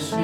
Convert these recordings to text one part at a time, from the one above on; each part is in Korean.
Spanish.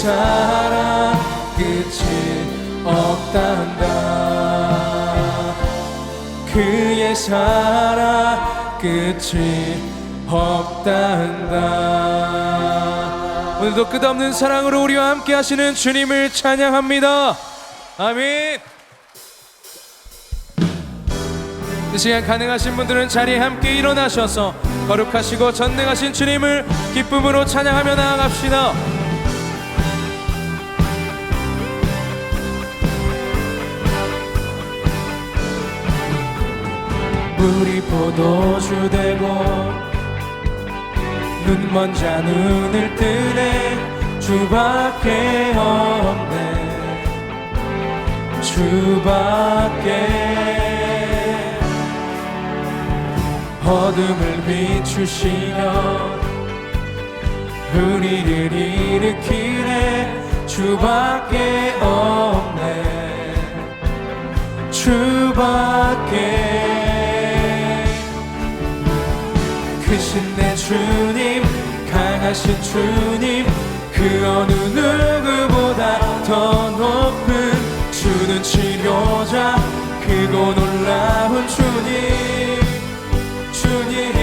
사랑 끝이 없단다. 그의 사랑 끝이 없단다. 오늘도 끝없는 사랑으로 우리와 함께 하시는 주님을 찬양합니다. 아멘. 이 시간 가능하신 분들은 자리에 함께 일어나셔서 거룩하시고 전능하신 주님을 기쁨으로 찬양하며 나아갑시다 우리 포도주 되고 눈먼 자 눈을 뜨네 주밖에 없네. 주밖에 어둠을 비추시며 우리를 일으키네. 주밖에 없네. 주밖에 크신 내 주님 강하신 주님 그 어느 누구보다 더 높은 주는 치료자 크고 놀라운 주님 주님.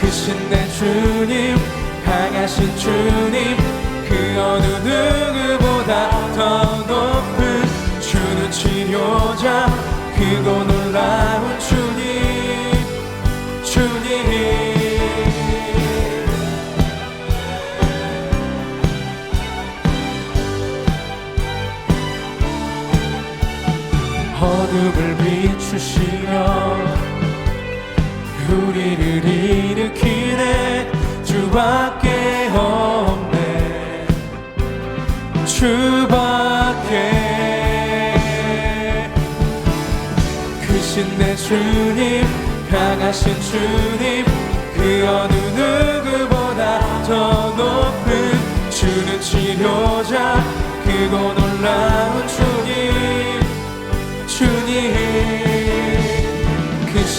크신 내 주님 강하신 주님 그 어느 누구보다 더 높은 주는 치료자 크고 놀라운 어둠을 비추시며 우리를 일으키네. 주밖에 없네. 주밖에. 크신 내 주님 강하신 주님 그 어느 누구보다 더 높은 주는 치료자 크고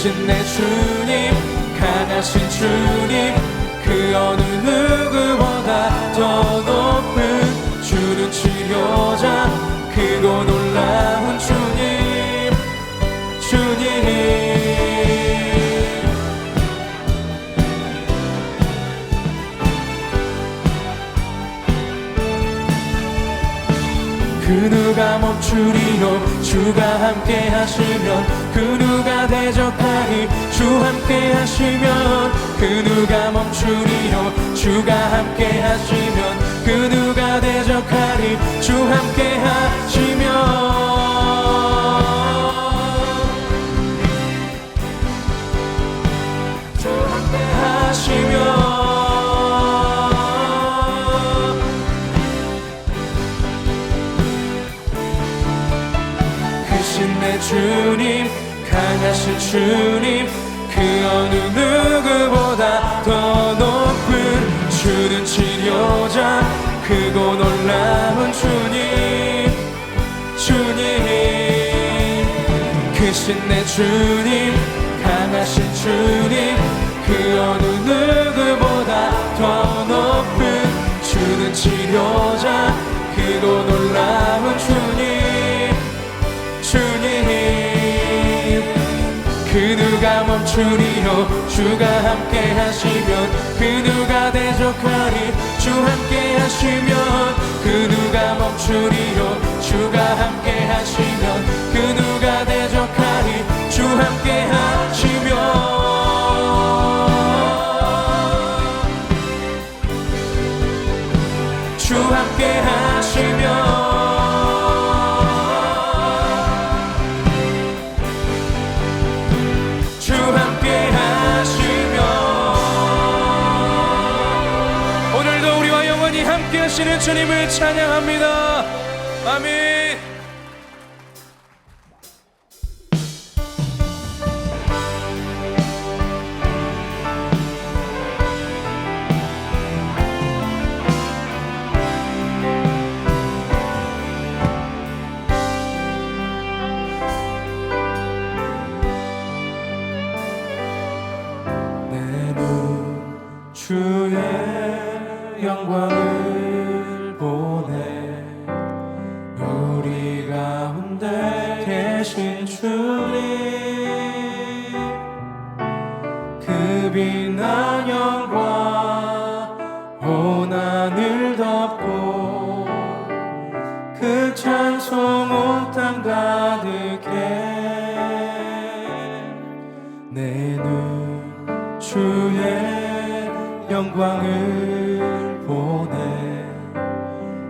크신 내 주님 강하신 주님 그 어느 누구보다 더 높은 주는 치료자 크고 놀라 멈추리요 주가 함께 하시면 그 누가 대적하니 주 함께 하시면 그 누가 멈추리요 주가 함께 하시면 그 누가 대적하니 주 함께 하시면 크신 내 주님 강하신 주님 그 어느 누구보다 더 높은 주는 치료자 크고 놀라운 주님. 주님 크신 내 주님 강하신 주님 그 어느 누구보다 더 높은 주는 치료자 크고 놀라운 주님 주님 그 누가 멈추리요? 주가 함께 하시면 그 누가 대적하리? 주 함께 하시면 그 누가 멈추리요? 주가 함께 하시면 그 누가 대적하리? 주 함께 하시면 살아계시는 주님을 찬양합니다. 아멘. 주의 영광을 주의 영광을 보내.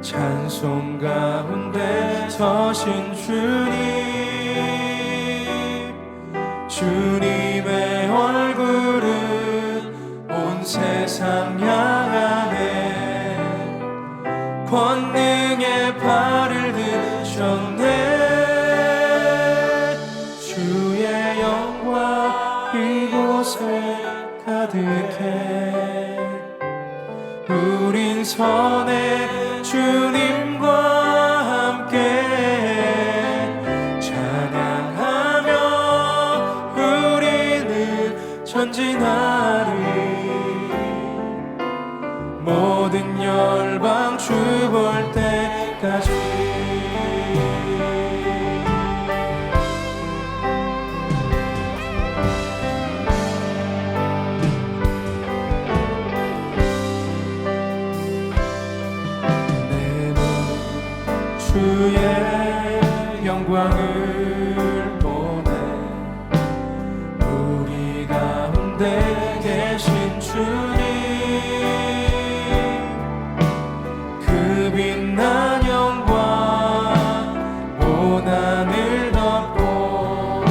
찬송 가운데 서신 주님. 주님의 얼굴은 온 세상 향하네. 권 전에 주님 주의 영광을 보내 우리 가운데 계신 주님. 그 빛난 영광 고난을 덮고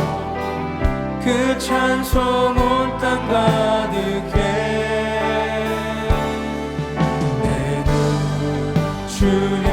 그 찬송 온땅 가득해 내 눈 주님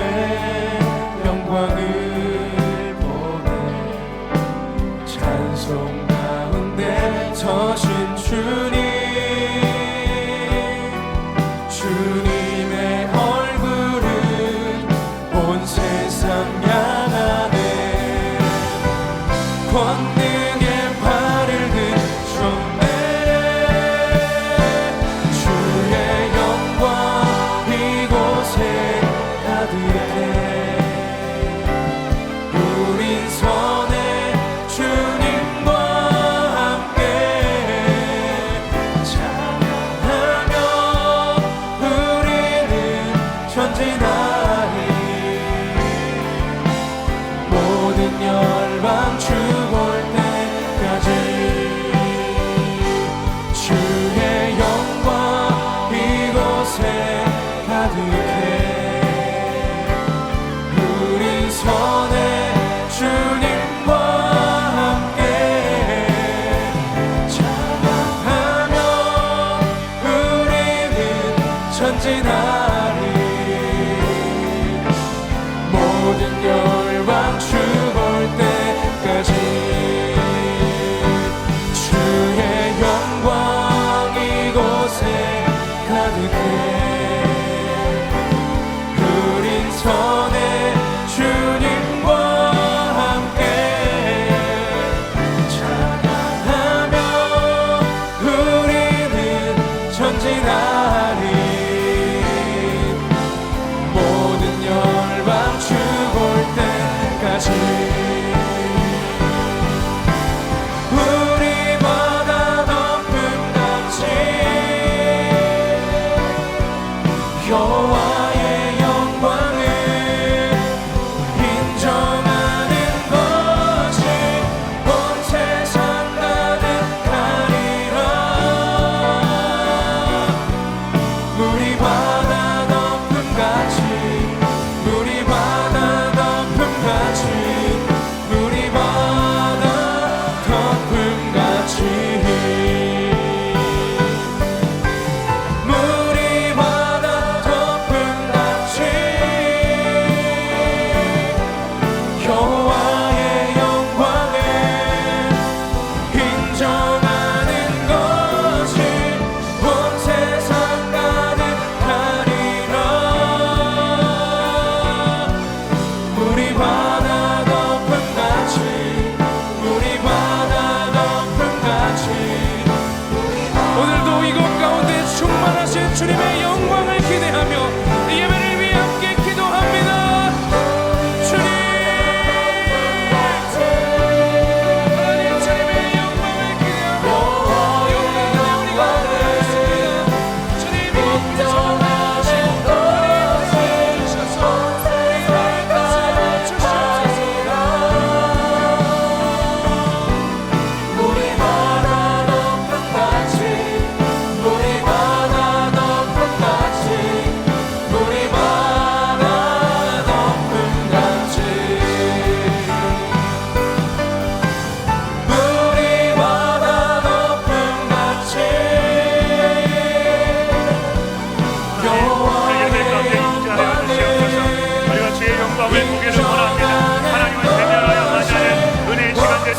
John.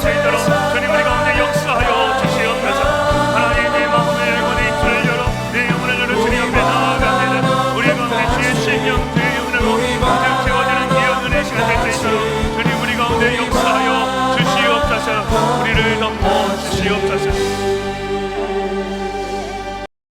수 있도록